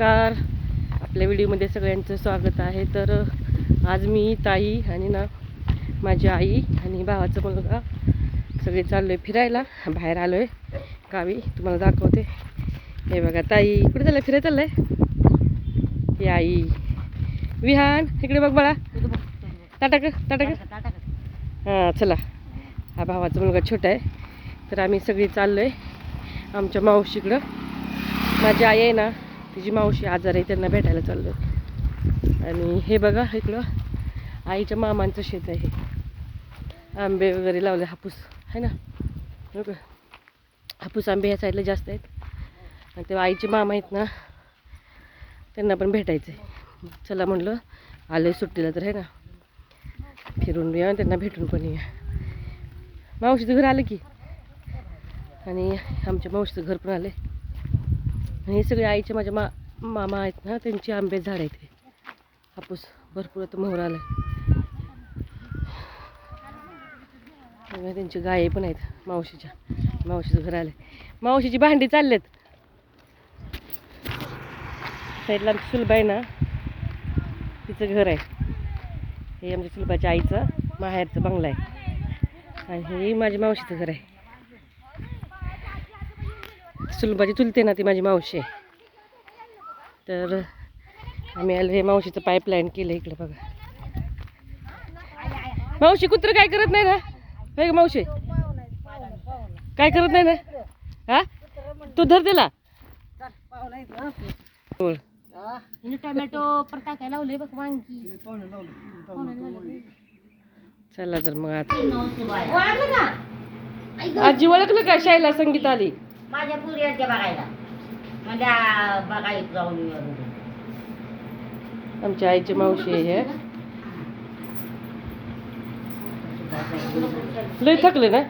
नमस्कार. आपल्या व्हिडिओमध्ये सगळ्यांचं स्वागत आहे. तर आज मी ताई आणि ना माझी आई आणि भावाचा मुलगा सगळे चाललो आहे फिरायला. बाहेर आलो आहे गावी. तुम्हाला दाखवते. हे बघा ताई कुठे चाललं फिरायला चाललं आहे ही आई. विहान इकडे बघ बाळा. ताटाक ताटाक हां चला. हा भावाचा मुलगा छोटा आहे. तर आम्ही सगळी चाललो आहे आमच्या मावशीकडं. माझी आई आहे ना तिची मावशी आजार आहे त्यांना भेटायला चाललो आहे आणि हे बघा इकडं आईच्या मामांचं शेत आहे आंबे वगैरे लावले हापूस. आहे ना? बघ. हापूस आंबे ह्या साईडला जास्त आहेत. आणि तेव्हा आईचे मामा आहेत ना त्यांना पण भेटायचं आहे चला म्हणलं आलं आहे सुट्टीला तर आहे ना? फिरून या त्यांना भेटून पण या मावशीचं घर आलं की? आणि आमच्या मावशीचं घर पण आलं हे सगळे आईचे माझ्या मा मामा आहेत ना त्यांची आंबे झाड आहेत हे. हापूस भरपूर आता मोहर आला त्यांची गाय पण आहेत मावशीच्या. मावशीचं घर आलं मावशीची भांडी चाललेत. साईडला आमची सुलभा आहे ना तिचं घर आहे. हे आमच्या सुलभाच्या आईचं माहेरचं बंगला आहे. आणि हे माझ्या मावशीचं घर आहे. सुलभाची चुलते ना ती माझी मावशी तर आम्ही आलो हे मावशीचं पाईपलाईन केलं इकडे बघा. मावशी कुत्र काय करत नाही ना? का मावशी? काय करत नाही ना? हा? तू धर. आणि टोमॅटो टाकायला लावले बघ वांगी. चला तर मग आता. आजी ओळखलं का शायला संगीत आली माझ्या पुरी त्या बघायला. म्हणजे आ, बघायला जाऊन. आमच्या आईची मावशी आहे लय थकले ना?